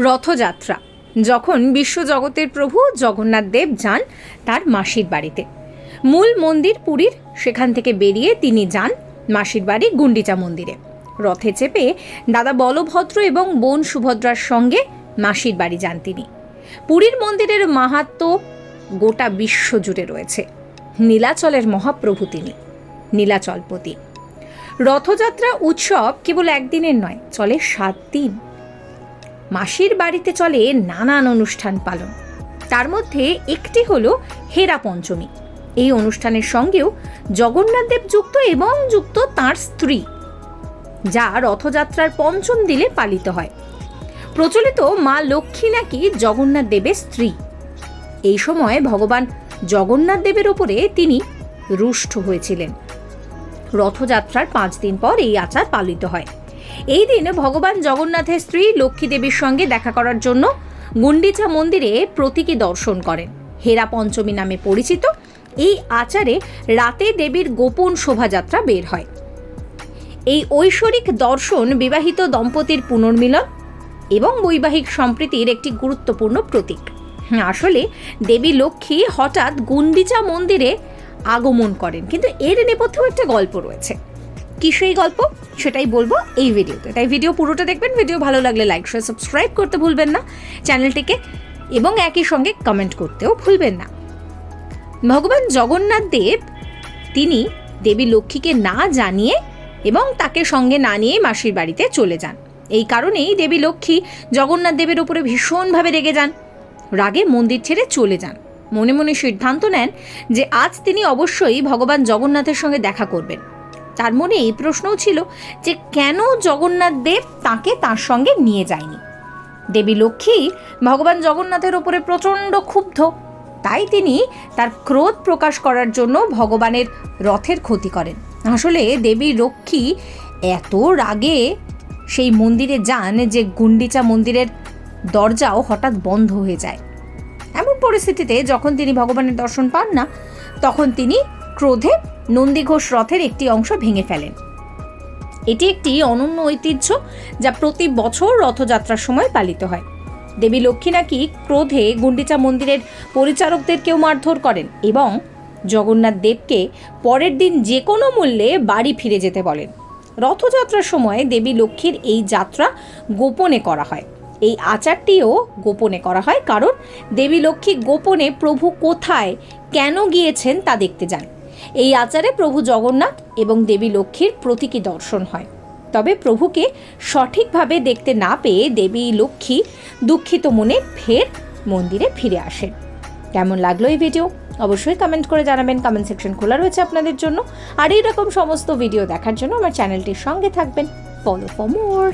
রথযাত্রা। যখন বিশ্বজগতের প্রভু জগন্নাথ দেব যান তার মাসির বাড়িতে। মূল মন্দির পুরীর, সেখান থেকে বেরিয়ে তিনি যান মাসির বাড়ি গুন্ডিচা মন্দিরে। রথে চেপে দাদা বলভদ্র এবং বোন সুভদ্রার সঙ্গে মাসির বাড়ি যান তিনি। পুরীর মন্দিরের মাহাত্ম্য গোটা বিশ্ব জুড়ে রয়েছে। নীলাচলের মহাপ্রভু তিনি, নীলাচলপতি। রথযাত্রা উৎসব কেবল একদিনের নয়, চলে সাত দিন। মাসির বাড়িতে চলে নানান অনুষ্ঠান পালন। তার মধ্যে একটি হলো হেরা পঞ্চমী। এই অনুষ্ঠানের সঙ্গেও জগন্নাথদেব যুক্ত এবং যুক্ত তার স্ত্রী, যা রথযাত্রার পঞ্চম দিনে পালিত হয়। প্রচলিত মা লক্ষ্মী নাকি জগন্নাথ দেবের স্ত্রী। এই সময় ভগবান জগন্নাথ দেবের ওপরে তিনি রুষ্ট হয়েছিলেন। রথযাত্রার পাঁচ দিন পর এই আচার পালিত হয়। এই দিন ভগবান জগন্নাথের স্ত্রী লক্ষ্মী দেবীর সঙ্গে দেখা করার জন্য গুন্ডিচা মন্দিরে প্রতীকী দর্শন করেন। হেরা পঞ্চমী নামে পরিচিত। এই আচারে রাতে দেবীর গোপন শোভাযাত্রা বের হয়। এই ঐশ্বরিক দর্শন বিবাহিত দম্পতির পুনর্মিলন এবং বৈবাহিক সম্প্রীতির একটি গুরুত্বপূর্ণ প্রতীক। আসলে দেবী লক্ষ্মী হঠাৎ গুন্ডিচা মন্দিরে আগমন করেন। কিন্তু এর নেপথ্যেও একটা গল্প রয়েছে। কি সেই গল্প? সেটাই বলব এই ভিডিওতে। তাই ভিডিও পুরোটা দেখবেন, ভিডিও ভালো লাগলে লাইক শেয়ার সাবস্ক্রাইব করতে ভুলবেন না। চ্যানেলটিকে এবং একই সঙ্গে কমেন্ট করতেও ভুলবেন না। ভগবান জগন্নাথ দেব, তিনি দেবী লক্ষ্মীকে না জানিয়ে এবং তাকে সঙ্গে না নিয়ে মাসির বাড়িতে চলে যান। এই কারণেই দেবী লক্ষ্মী জগন্নাথ দেবের উপরে ভীষণভাবে রেগে যান, রাগে মন্দির ছেড়ে চলে যান। মনে মনে সিদ্ধান্ত নেন যে আজ তিনি অবশ্যই ভগবান জগন্নাথের সঙ্গে দেখা করবেন। তার মনে এই প্রশ্নও ছিল যে কেন জগন্নাথ দেব তাকে তার সঙ্গে নিয়ে যায়নি? দেবী লক্ষ্মী ভগবান জগন্নাথের ওপরে প্রচণ্ড ক্ষুব্ধ। তাই তিনি তার ক্রোধ প্রকাশ করার জন্য ভগবানের রথের ক্ষতি করেন। আসলে দেবী লক্ষ্মী এত রাগে সেই মন্দিরে যান যে গুন্ডিচা মন্দিরের দরজাও হঠাৎ বন্ধ হয়ে যায়। এমন পরিস্থিতিতে যখন তিনি ভগবানের দর্শন পান না, তখন তিনি ক্রোধে নন্দীঘোষ রথের একটি অংশ ভেঙে ফেলেন। এটি একটি অনন্য ঐতিহ্য যা প্রতি বছর রথযাত্রার সময় পালিত হয়। দেবী লক্ষ্মী নাকি ক্রোধে গুন্ডিচা মন্দিরের পরিচারকদেরকেও মারধর করেন এবং জগন্নাথ দেবকে পরের দিন যে কোনো মূল্যে বাড়ি ফিরে যেতে বলেন। রথযাত্রার সময় দেবী লক্ষ্মীর এই যাত্রা গোপনে করা হয়। এই আচারটিও গোপনে করা হয়, কারণ দেবী লক্ষ্মী গোপনে প্রভু কোথায়, কেন গিয়েছেন তা দেখতে যান। এই আচারে প্রভু জগন্নাথ এবং দেবী লক্ষ্মীর প্রতীকী দর্শন হয়। তবে প্রভুকে সঠিকভাবে দেখতে না পেয়ে দেবী লক্ষ্মী দুঃখিত মনে ফের মন্দিরে ফিরে আসেন। কেমন লাগল এই ভিডিও অবশ্যই কমেন্ট করে জানাবেন। কমেন্ট সেকশন খোলা রয়েছে আপনাদের জন্য। আর এই রকম সমস্ত ভিডিও দেখার জন্য আমার চ্যানেলটির সঙ্গে থাকবেন। Follow for more